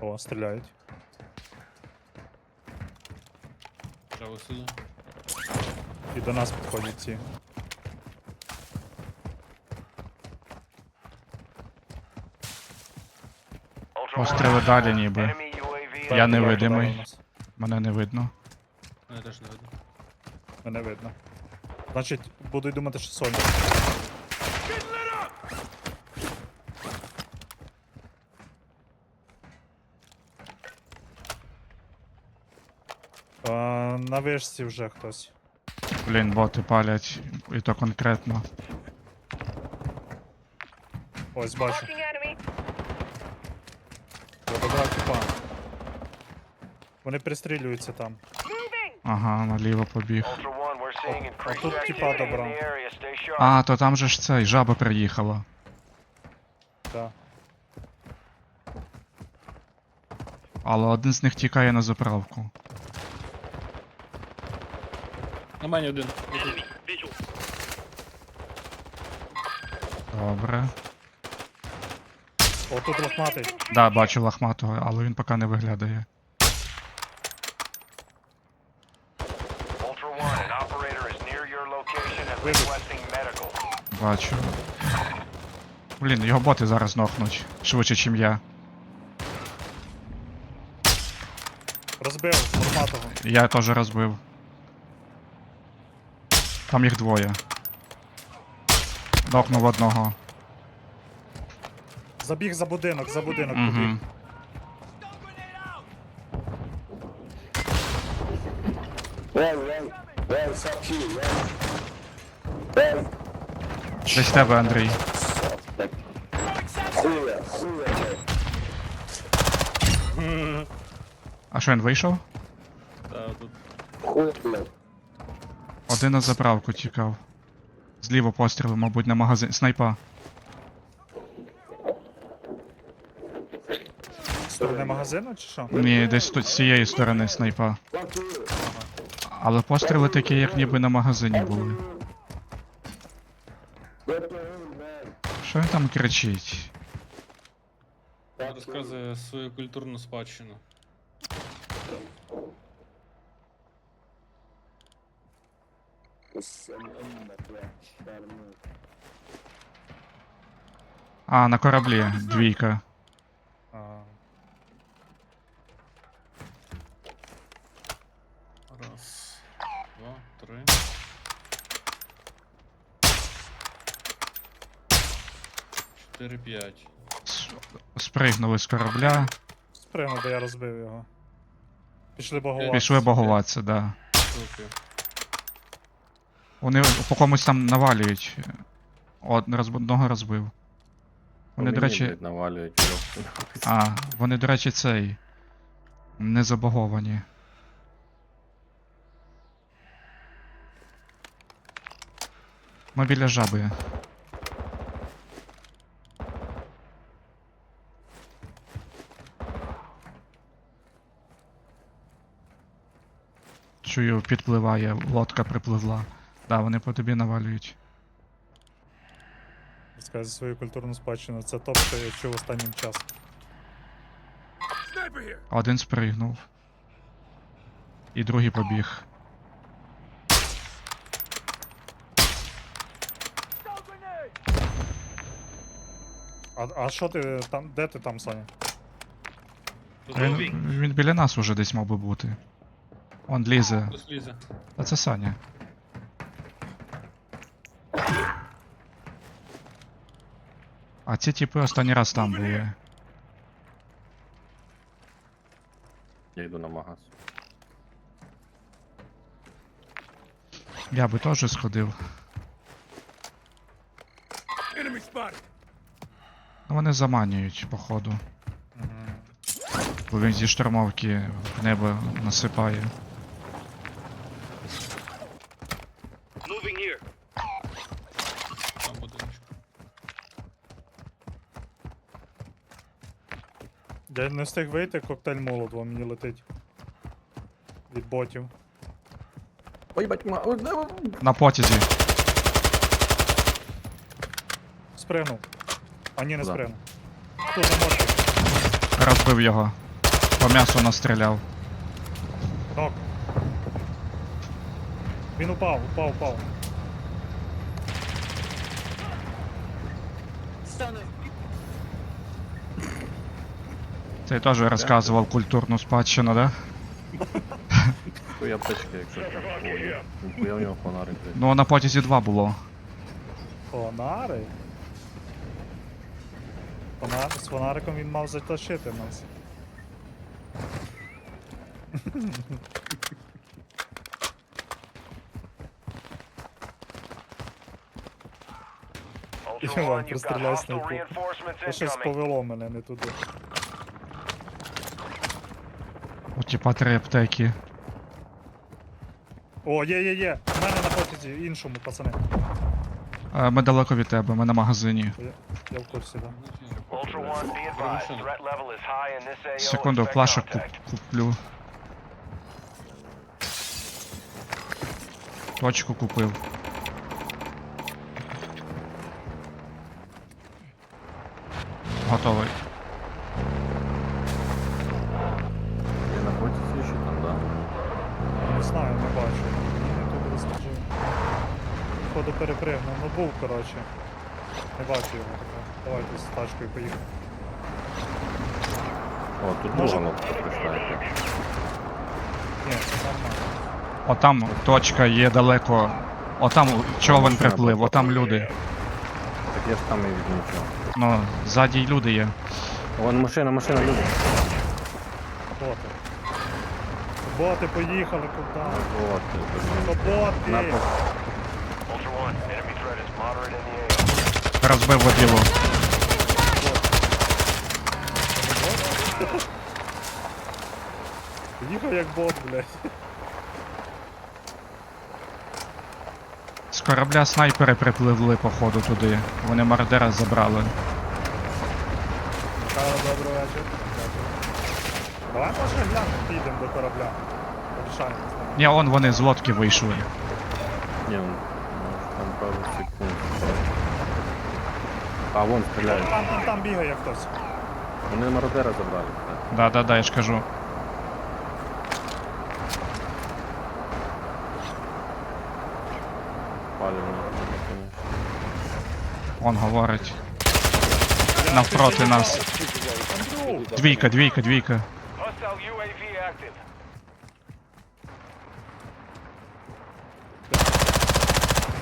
О, стріляють. Право сюди. І до нас підходять ці. Постріли далі ніби. Я невидимий. Мене не видно. Мене теж не видно. Мене видно. Значить, буду й думати, що Соня. А, на вишці вже хтось. Блін, боти палять. І то конкретно. Ось бачу. Enemy. Тіпа. Вони пристрілюються там. Ага, наліво побіг. А тут типа добра. А, то там же ж цей, жаба приїхала. Да. Але один з них тікає на заправку. На мене один. Добре. О, тут лохматий. Да, бачу лахматого, але він поки не виглядає. Ultra One, an operator is near your location and requesting medical. Бачу. Блін, його боти зараз нокнуть. Швидше, ніж я. Розбив лохматого. Я теж розбив. Там їх двоє. Нокнув одного. Забіг за будинок, за будинок побіг. Угу. Десь тебе, Андрій. А що він вийшов? Та тут. Один на заправку тікав. Зліва постріли, мабуть, на магазин. Снайпа. Сторони магазину чи що? Ні, десь тут з цієї сторони снайпа. Але постріли такі, як ніби на магазині були. Що він там кричить? Розказує свою культурну спадщину. А, на кораблі, двійка. 4-5. Спригнули з корабля. Спригнув, бо я розбив його. Пішли багуватися. Пішли багуватися, да. Вони по комусь там навалюють. От, одного розбив. Вони, до речі. навалюють. А, вони, до речі, цей. Не забаговані. Ми біля жаби. Чую, підпливає, лодка припливла. Да, вони по тобі навалюють. Розказує свою культурну спадщину. Це топ, що я чув останнім часом. Один спригнув. І другий побіг. А, а що ти там? Де ти там? Тут Він, він біля нас уже десь мав би бути. Он лізе. Хтось лізе. Це Саня. А ці типи останній раз там були. Я йду на магаз. Я би теж сходив. Ну вони заманюють, походу. Бо він зі штурмовки в небо насипає. Там будиночок. Я не встиг вийти, коктейль молотова мені летить. Від ботів. Ой, батьма. ой, да. На потязі. Спригнув. А ні, не Куда? спригнув. На морці. Розбив його. По м'ясу настріляв. Нок. Він упав, упав, упав. Ти теж розказував культурну спадщину, да? Якщо що. Ой, ніхуя в нього фонарик. блядь. Ну на потязі два було. Фонари. Фонар... З фонариком він мав затащити нас. Я вам hostile снайпу. Та щось повело мене не туди. У типа три аптеки. О, є, є, є! У мене на потязі іншому, пацани. Е, Ми далеко від тебе, ми на магазині. Я, я в курсі, да. Ultra One, be advised, threat level is high in this AO. Секунду, Expect куп- куплю. Точку купив. Готовий. Я на потязі ще там, да? Не знаю, не бачу. Не тут розкажу. Походу перепригнув, ну був, коротше. Не бачу його такого. Давайте з тачкою поїхали. О, тут Може- друга лодка прийшла. Ні, це нормально. Отам точка є далеко. Отам човен приплив, отам люди. Так я ж там і відмічав. Ну, ззаді й люди є. Вон машина, машина, люди. Боти. Боти поїхали куди? От, боти! на Ultra One, enemy threat is moderate in the AO. Розбив воділо. Поїхав як бот, блядь. З корабля снайпери припливли, походу, туди. Вони мародера забрали. Добрий вечір. Дякую. Давай може глянемо, підемо до корабля. Порішаємо. Ні, он вони з лодки вийшли. Ні, ну, там пару секунд. А, вон стріляють. Там, там, там бігає хтось. Вони мародера забрали. так. Да-да-да, я ж кажу. Палівно. Он говорить. Навпроти нас. Андрю! Двійка, двійка, двійка. Hostile UAV active.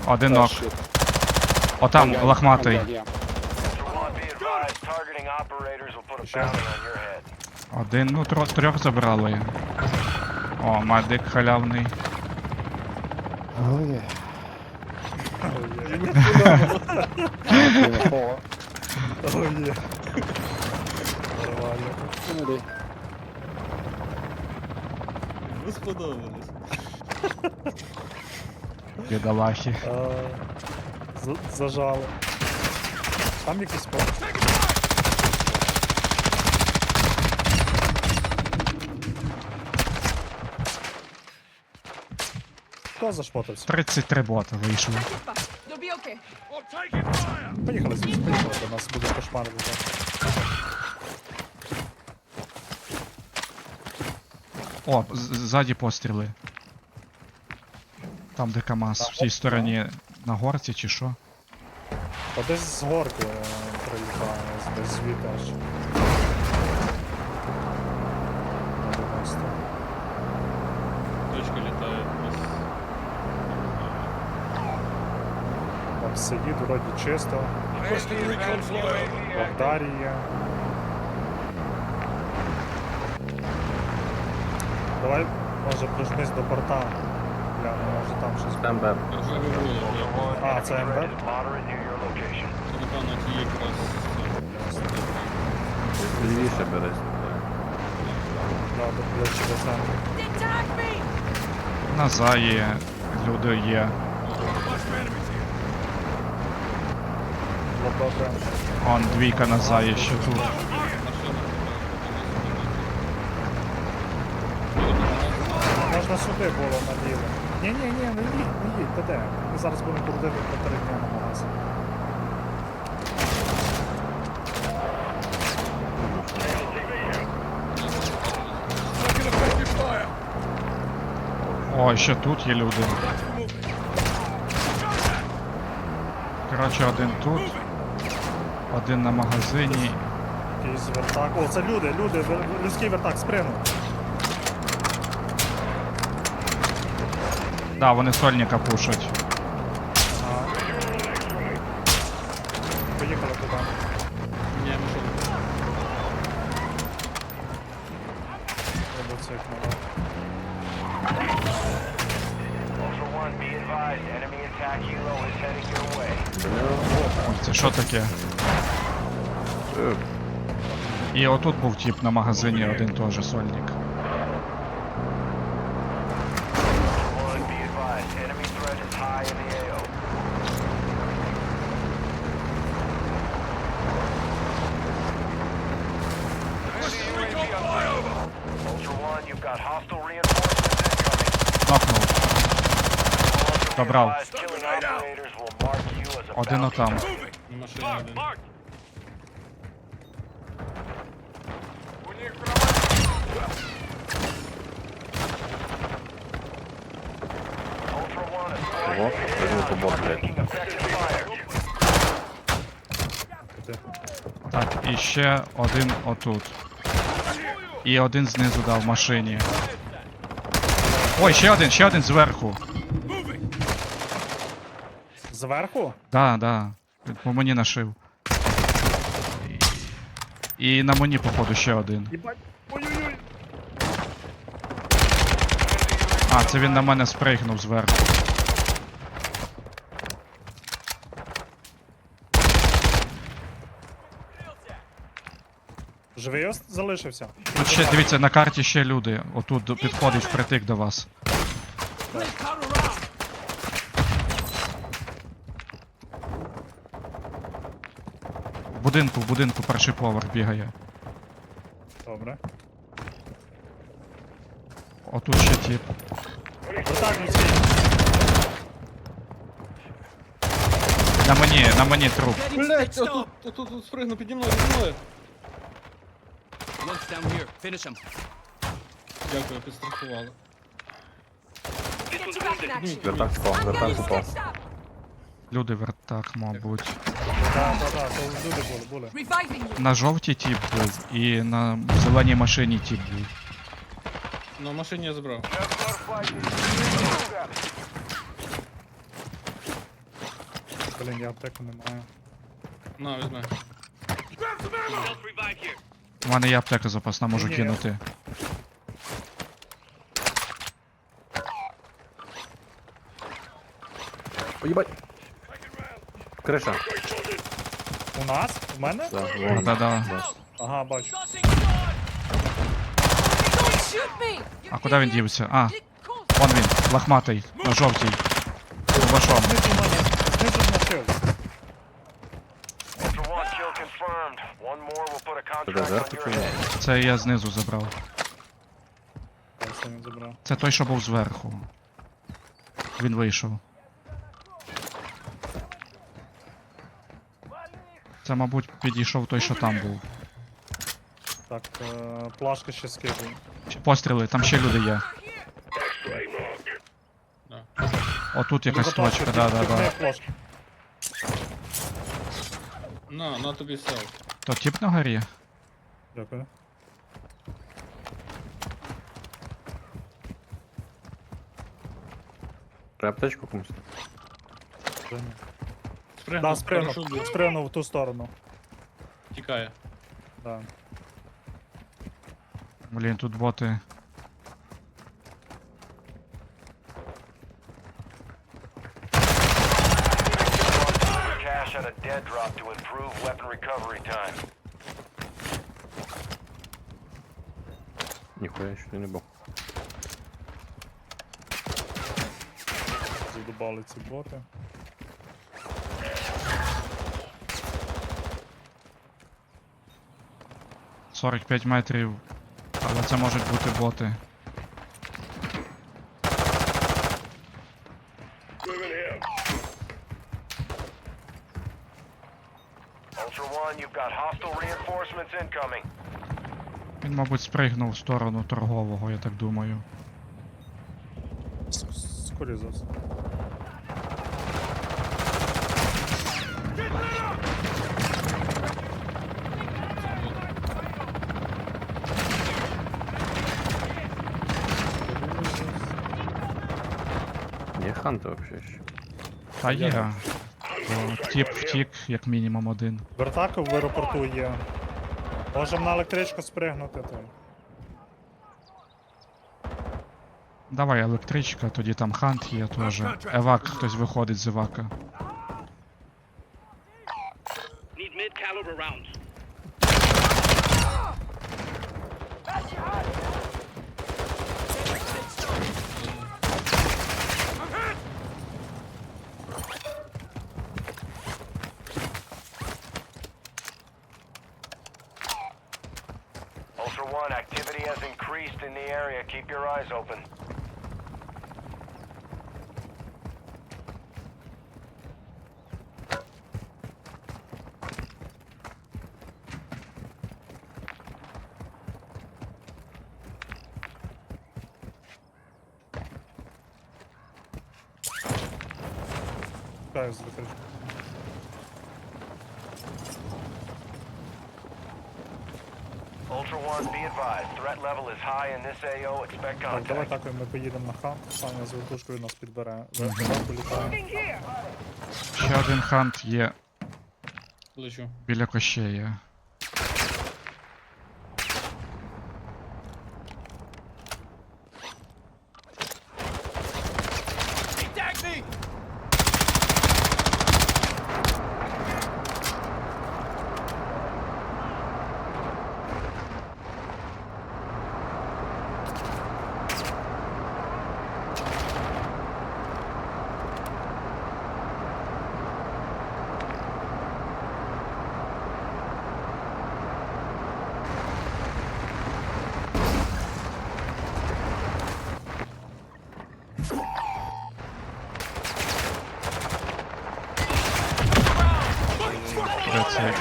Одинок. Отам лохматий. Ultra One, be advised, targeting operators will put a Sure. bounty on your head. Один, ну тро, трьох забрали. О, медик халявний. О, є. О, є. Нормально. Ви сподобались. Бідолахи. А, Зажало. Там якийсь пол. Хто зашпотався? 33 бота вийшли. Поїхали звідси, поїхали, до нас буде кошмар. буде. О, ззаді постріли. Там де КАМАЗ, в цій стороні на горці чи що? Та десь з горки е, прилітає, десь звідти аж. На 90. Точка літає. Ось. Там сидить, вроді чисто. Бахдарі є. Давай, може, прижмись до порта. Гляну, може там щось. Я- А, це МБ? Напевно ті якраз. Лівіше береш. Да, до плечі до центру. На заї люди є. Он двійка назад ще тут. Можна сюди було наліво. Ні-ні, ні, не їдь, не їдь, де. Ми зараз будемо крутити по три дня на нас. О, ще тут є люди. Коротше, один тут один на магазині. Якийсь вертак. О, це люди, люди, вер- людський вертак, спригнув. Да, вони сольника пушать. Ага. Поїхали туди. Ні, ми що? Треба надо. Ultra One, be advised, enemy attack helo is heading your way. Ой, це що таке? Е, І отут був тип на магазині, один теж сольник. One, be advised, enemy threat is high in the AO. Ultra One, you've got hostile reinforcements incoming. Нокнув. Ultra, be Добрав. advised, killing operators will mark you as a Один bounty отам. На машині один. Ultra One, a squad Ого, down. побот, блядь. Так, і ще один отут. І один знизу дав в машині. Ой, ще один, ще один зверху. Зверху? Да, да. Він По мені нашив. І на мені, походу, ще один. Єбать. Ой-ой-ой. А, це він на мене спригнув зверху. Живий ос- залишився? Тут ще, дивіться, на карті ще люди. Отут підходить впритик до вас. В будинку, в будинку перший поверх бігає. Добре. Отут ще тип. Вертак людський. На мені, на мені труп. Блять, отут, отут, тут спригну, піді мною, піді мною. Lunch down here. Finish him. Дякую, підстрахували. Get you back in action. Вертак впав, I'm вертак getting упав. stitched up. Люди вертак, мабуть. Так, так, так, то люди були, були. Reviving you. На жовтій тип був і на зеленій машині тип був. На машині я забрав. Блін, я аптеку не маю. На, візьми. У мене є аптека запасна, можу Ні. кинути. Ой, їбать. Криша. У нас? У мене? Да, вон. Да-да. Ага, бачу. Don't shoot me! А куди він дівся? А, вон він, лохматий, на жовтій. Знизу мене, знизу знашив. Ultra One, kill confirmed. One more will put a Це contract зверху on чи your ні? head. Це я знизу забрав. Це він забрав. Це той, що був зверху. Він вийшов. Це, мабуть, підійшов той, що там був. Так, е, плашка ще скидаю. Ще Постріли, там ще люди є. Отут якась Запашка, точка, да, да, да. плашка. На, на тобі сел. То тип на горі? Дякую. Треба аптечку комусь. Вже ні. Спригнув, Да, спригнув, парашут був. в ту сторону. Тікає. Да. Блін, тут боти. Cash at a dead drop to improve weapon recovery time. Нихуя еще не був. Задубали ці боти. Сорок п'ять метрів. Але це можуть бути боти. Ultra One, you've got hostile reinforcements incoming. Він, мабуть, спригнув в сторону торгового, я так думаю. С- с- за все. Є ханти вообще ще. Та є. Тіп втік, як мінімум один. Вертака в аеропорту є. Можемо на електричку спригнути то. Давай електричка, тоді там хант є теж. Евак, хтось виходить з евака. Need mid-caliber rounds. has increased in the area. Keep your eyes open. Чекаю з електрички. Ultra be advised. Threat level is high in this AO. Expect Так, давай contact. так ми поїдемо на хан, Саня з вертушкою нас підбере. Вертушку літає. Ще один хант є Лечу. біля кощея. Де цей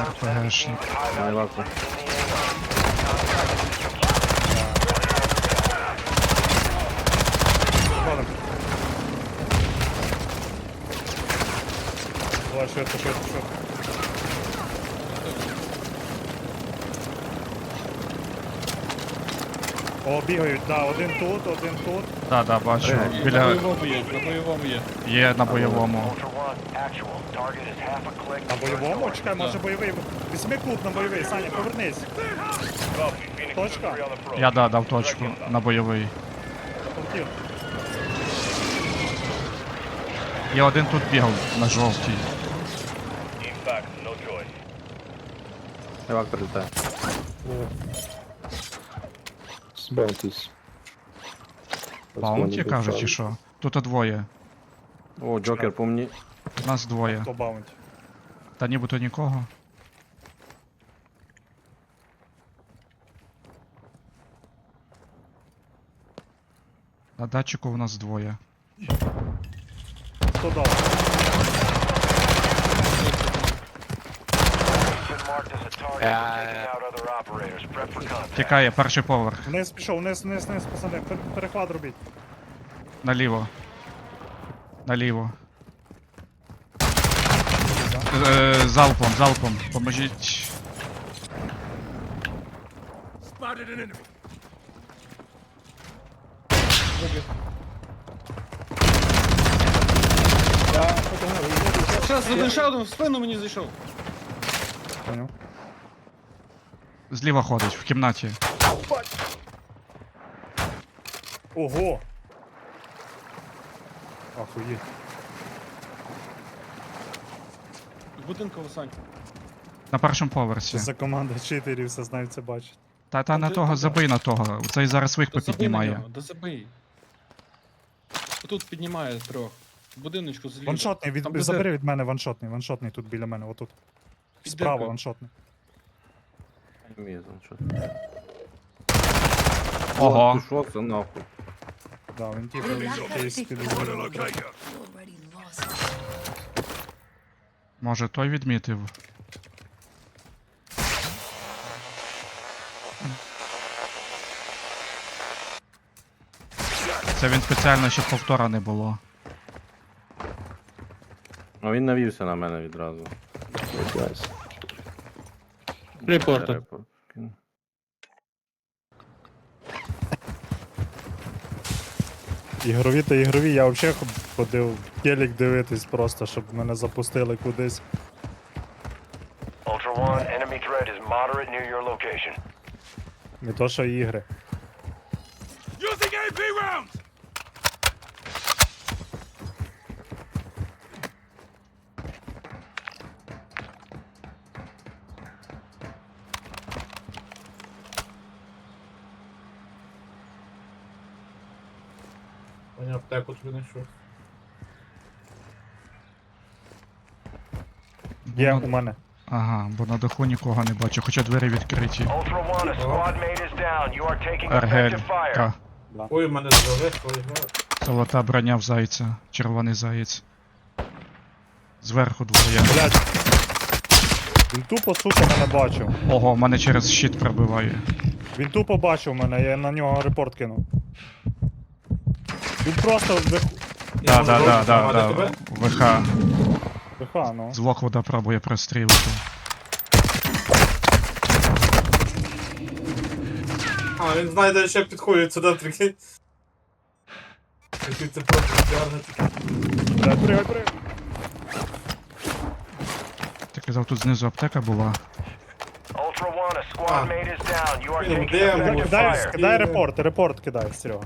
РПГшник. Не Давай швидко, швидко, швидко. О, бігають, да, один тут, один тут. Да, да, бачу. Пригай. На бойовому є, на бойовому є. є на бойовому. На бойовому? Чекай, може бойовий. Візьми кут на бойовий, Саня, повернись. Точка. Я да, дав точку на бойовий. Є один тут бігав на жовтій. Евак прилітає. Збавтесь. Баунті каже, чи що? Тут двоє. О, Джокер по мені. Нас двоє. Хто баунті? Та нібито нікого. На датчику у нас двоє. Хто дав? Тікає, перший поверх. Вниз пішов, вниз, вниз, вниз, пацани. Пер- Перехват робіть. Наліво. Наліво. Е, залпом, залпом. Поможіть. Зараз один ще один в спину мені зайшов. Поняв. Зліва ходить, в кімнаті. Ого! Ахуєть. В будинку Васань. На першому поверсі. за команда читерів, все знають це бачить. Та та на Ти- того, забий на того. Цей зараз своїх Да забий на попіднімає. нього, да забий. Тут піднімає трьох. Будиночку зліва. Ваншотний, від... Там буде забери від мене ваншотний, ваншотний тут біля мене, отут. Справа дирка. ваншотний. Ого. Що це нахуй? Да, він типу кейс підозрює. Може той відмітив. Це він спеціально щоб повтора не було. Ну він навівся на мене відразу. Репорт. Репорт. Ігрові та ігрові, я взагалі ходив телек дивитись просто, щоб мене запустили кудись. Ultra One, enemy threat is moderate near your location. Не то що ігри. Using AP rounds! Мені аптеку тобі знайшов. Є Ну, у мене. Ага, бо на даху нікого не бачу, хоча двері відкриті. Ultra One, a squad mate is down. You are taking effective fire. Ка. Ой, у мене здоров'я, ой, Золота броня в зайця. Червоний заєць. Зверху двоє. Блять. Він тупо, сука, мене бачив. Ого, мене через щит пробиває. Він тупо бачив мене, я на нього репорт кинув. Він просто вих... Да, да, да, да, да. ВХ. Виха, ну. З Локвуда пробує прострілити. А, він знає, де ще підходить сюди, прикинь. Який це просто дярнути. Блядь, пригай, пригай. Ти казав, тут знизу аптека була. Ultra One, a squad А. mate is down. You are taking effective? Кидай, fire. кидай репорт, репорт кидай, Серега.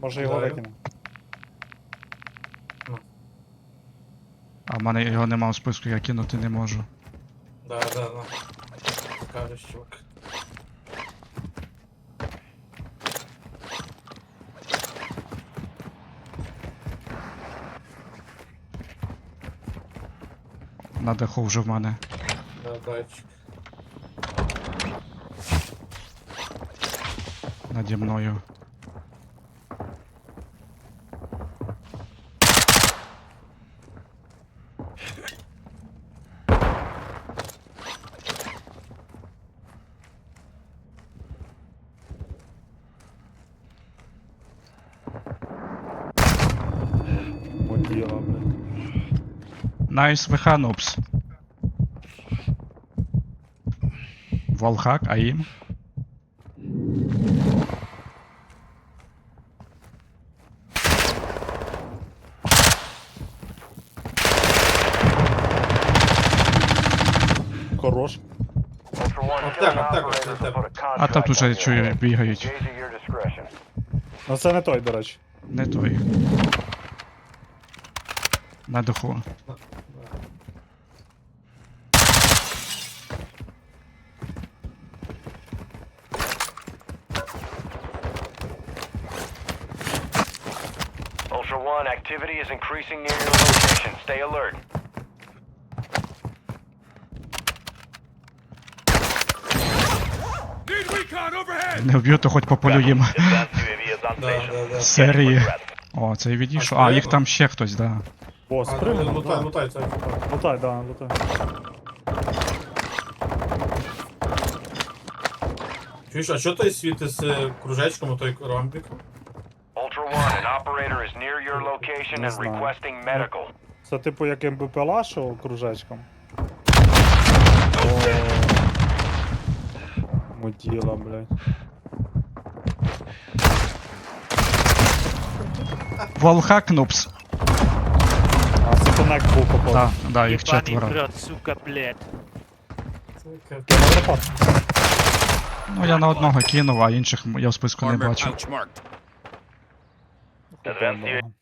Може його Кидаю. викину. А в мене його нема у списку, я кинути не можу. Да, да, да. Кажеш, чувак. На даху вже в мене. Да, датчик. Наді мною. Моділа, блядь. Найс ВХ нупс. Волхак, АІМ. Хорош. Аптека, аптека, аптека. А там тут вже чую, бігають. Ну це не той, до речі. Не той. На даху. Is increasing near your location. Stay alert. Overhead! Не вб'ю, то хоч on Да, да, да. Серії. О, це і відійшов. А, їх там ще хтось, да. О, А, спригнув. лутай, да. лутай, це. Лутай, да, лутай. Чуєш, а що той світить з е, кружечком, той ромбик? Operator is near your location Не and знаю. requesting medical. Це типу як МБПЛА, що кружечком. Моділа, блядь. Волхак нупс. А, це коннект був попав. Да, да, їх четверо. Кинув репорт. Ну я на одного кинув, а інших я в списку не бачу. marked. Good Does